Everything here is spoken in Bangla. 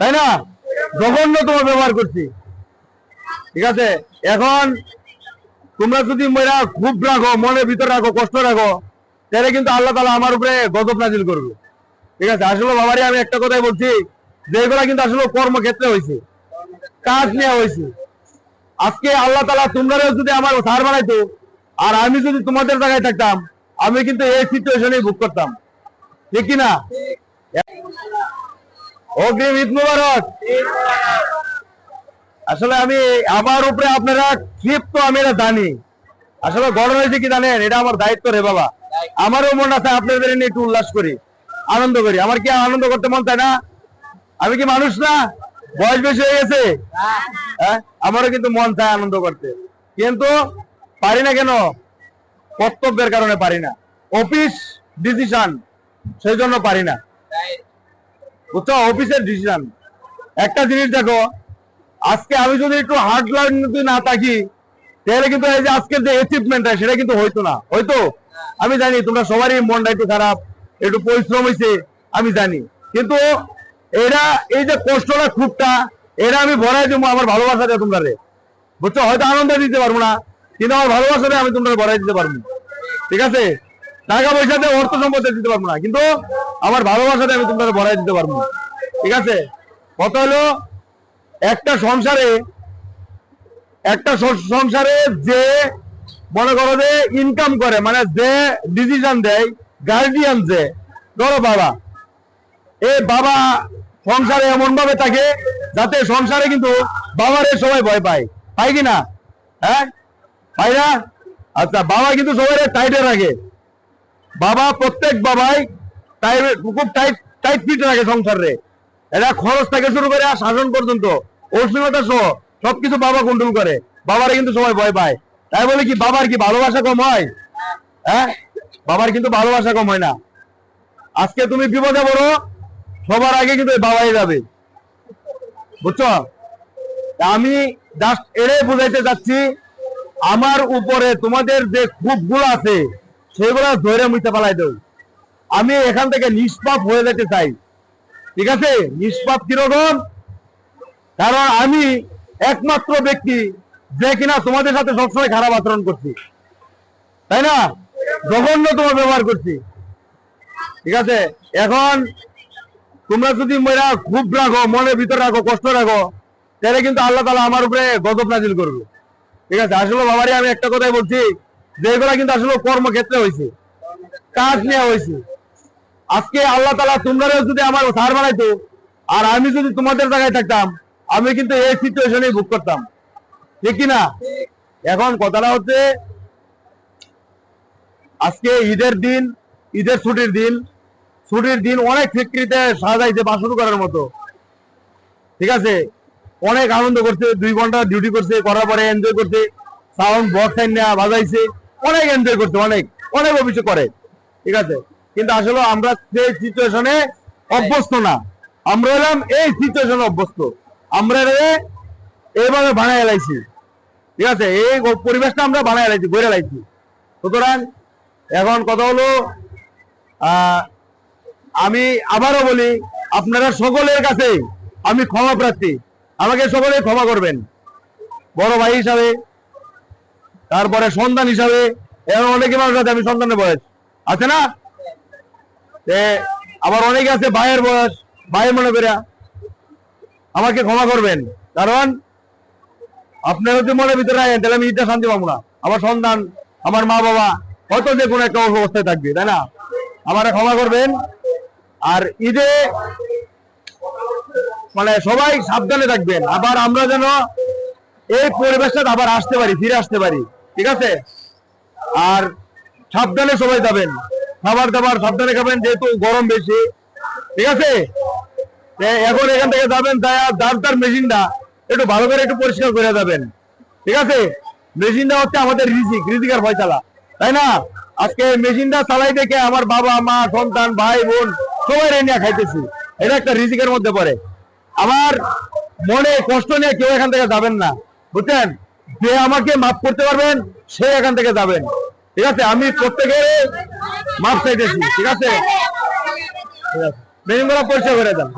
তাই না? জঘন্য তোমার ব্যবহার করছি। ঠিক আছে? এখন তোমরা যদি মেয়েরা খুব রাখো মনের ভিতর রাখো কষ্ট রাখো তাহলে কিন্তু আল্লাহ তালা আমার উপরে গজব নাজিল করবে। ঠিক আছে? আসলে বাবারে, আমি একটা কথাই বলছি, যে এগুলা কিন্তু আসলে কর্মক্ষেত্রে হয়েছে কাজ নেওয়া হয়েছে আজকে আল্লাহ তালা তোমরাও যদি আমার সার বানাইতো আর আমি যদি তোমাদের জায়গায় থাকতাম, আমি কিন্তু এই সিচুয়েশনে বুক করতাম। ঠিক কি না? অগ্রিম ঈদ মুবারক। আসলে আমি আমার উপরে আপনারা ক্ষিপ্ত, আমি এটা জানি। আসলে গরম হয়েছে কি জানেন? এটা আমার দায়িত্ব রে বাবা। আমারও মন আছে আপনাদের নিয়ে একটু উল্লাস করি, আনন্দ করি। আমার কি আনন্দ করতে মন চায় না? আমি কি মানুষ না? বয়স বেশি হয়ে গেছে? হ্যাঁ? আমারও কিন্তু মন চায় আনন্দ করতে। কিন্তু পারি না কেন? কর্তব্যের কারণে পারি না। অফিস ডিসিশন সেই জন্য পারি না। অফিসের ডিসিশন একটা জিনিস দেখো, আজকে আমি যদি একটু হার্ড লাইন না থাকি, তাহলে কিন্তু এই যে আজকের যে সেটা কিন্তু হইতো না। হয়তো? আমি জানি, তোমরা সবারই মনটা একটু খারাপ, একটু পরিশ্রম হয়েছে আমি জানি। কিন্তু এরা, এই যে কষ্টটা খুবটা, এরা আমি ভরাই দেবো আমার ভালোবাসা দিয়ে তোমরা বুঝছ? হয়তো আনন্দ দিতে পারব না, কিন্তু আমার ভালোবাসা দিয়ে আমি তোমরা ভরাই দিতে পারব। ঠিক আছে? টাকা পয়সা দিয়ে অর্থ সম্পদ দিতে পারব না। কিন্তু আমার ভালোবাসা দিয়ে আমি তোমরা ভরাই দিতে পারব। ঠিক আছে? কত হলো, একটা সংসারে একটা সংসারে যে, মনে করো যে ইনকাম করে মানে যে ডিসিশন দেয় গার্ডিয়ান যে, ধরো বাবা এই বাবা সংসারে এমন ভাবে থাকে যাতে সংসারে কিন্তু বাবারে সবাই ভয় পায়। পায় কি না? হ্যাঁ? পাই না? আচ্ছা বাবা কিন্তু সবাই টাইটে রাখে। বাবা প্রত্যেক বাবাই টাইট খুব টাইট টাইট ফিট রাখে সংসারে। এটা খরচ থেকে শুরু করে আর শাসন পর্যন্ত অশ্লীলতা সহ সবকিছু বাবা কন্ট্রোল করে। বাবারা কিন্তু সবাই ভয় পায়। তাই বলে কি, বাবার কি ভালোবাসা কম হয়? হ্যাঁ? বাবার কিন্তু ভালোবাসা কম হয় না। আজকে তুমি বিপদে পড়ো, সবার আগে কিন্তু বাবাই যাবে। বুঝছ? আমি জাস্ট এড়ে বুঝাইতে চাচ্ছি আমার উপরে তোমাদের যে খুবগুলো আছে, সেগুলো ধরে মুইতে পালাই দেও আমি এখান থেকে নিষ্পাপ হয়ে যেতে চাই। ঠিক আছে? নিষ্পাপ কীরকম? কারণ আমি একমাত্র ব্যক্তি যে কিনা তোমাদের সাথে সবসময় খারাপ আচরণ করছি। তাই না? জঘন্য তোমার ব্যবহার করছি। ঠিক আছে? এখন তোমরা যদি মেয়েরা খুব রাখো মনের ভিতর রাখো কষ্ট রাখো তাহলে কিন্তু আল্লাহ তালা আমার উপরে গজব নাজিল করবে। ঠিক আছে? আসলে বাবারে আমি একটা কথাই বলছি, যে এগুলা কিন্তু আসলে কর্মক্ষেত্রে হয়েছে কাজ নেওয়া হয়েছে আজকে আল্লাহ তালা তোমরাও যদি আমার সার বানাইতো আর আমি যদি তোমাদের জায়গায় থাকতাম, আমি কিন্তু এই সিচুয়েশনে বুক করতাম। ঠিক না এখন কথাটা হচ্ছে, আজকে ঈদের দিন, ঈদের ছুটির দিন ছুটির দিন অনেক ফ্যাক্টরিতে সাজাইছে বাসন করার মতো। ঠিক আছে? অনেক আনন্দ করছে, দুই ঘণ্টা ডিউটি করছে, করার পরে এনজয় করছে সাউন্ড বক্স বাজাইছে, অনেক এনজয় করছে, অনেক। অনেক অভিযোগ করে। ঠিক আছে? কিন্তু আসলে আমরা সেই সিচুয়েশনে অভ্যস্ত না, আমরা হলাম এই সিচুয়েশনে অভ্যস্ত। আমরা এইভাবে বানায় এলাইছি ঠিক আছে? এই পরিবেশটা আমরা বানায় এলাইছি গড়ে এলাইছি সুতরাং এখন কথা হলো আমি আবারও বলি, আপনারা সকলের কাছে আমি ক্ষমা প্রার্থী। আমাকে সকলে ক্ষমা করবেন। বড় ভাই হিসাবে, তারপরে সন্তান হিসাবে, এমন অনেকে মানুষ আছে, আমি সন্তানের বয়স। আছে না? আবার অনেকে আছে ভাইয়ের বয়স, ভাই মনে করে আমাকে ক্ষমা করবেন। কারণ আপনার যদি মনের ভিতরে রাখেন তাহলে আমি ঈদটা শান্তি পাবো না। আমার সন্তান, আমার মা বাবা, হয়তো যে কোনো একটা অবস্থায় থাকবে, তাই না? আমারে ক্ষমা করবেন। আর ঈদে মানে সবাই সাবধানে থাকবেন। আবার আমরা যেন এই পরিবেশটা আবার আসতে পারি, ফিরে আসতে পারি। ঠিক আছে? আর সাবধানে সবাই যাবেন। খাবার দাবার সাবধানে খাবেন, যেহেতু গরম বেশি। ঠিক আছে? এখন এখান থেকে যাবেন তাই আর দাঁড় তার মেশিনটা, একটু ভালো করে একটু পরিষ্কার করে যাবেন। ঠিক আছে? মেশিনটা হচ্ছে আমাদের রিজিক, রিজিকের ফয়সালা। তাই না? আজকে মেশিনটা চালাই দেখে আমার বাবা, মা, সন্তান, ভাই, বোন, সবাই নিয়ে খাইতেছি। এটা একটা রিজিকের মধ্যে পড়ে। আমার মনে কষ্ট নিয়ে কেউ এখান থেকে যাবেন না। বুঝছেন? যে আমাকে মাফ করতে পারবেন, সে এখান থেকে যাবেন। ঠিক আছে? আমি প্রত্যেকের মাফ চাইতেছি ঠিক আছে? ঠিক আছে। মেশিনগুলো পরিষ্কার করে দেন।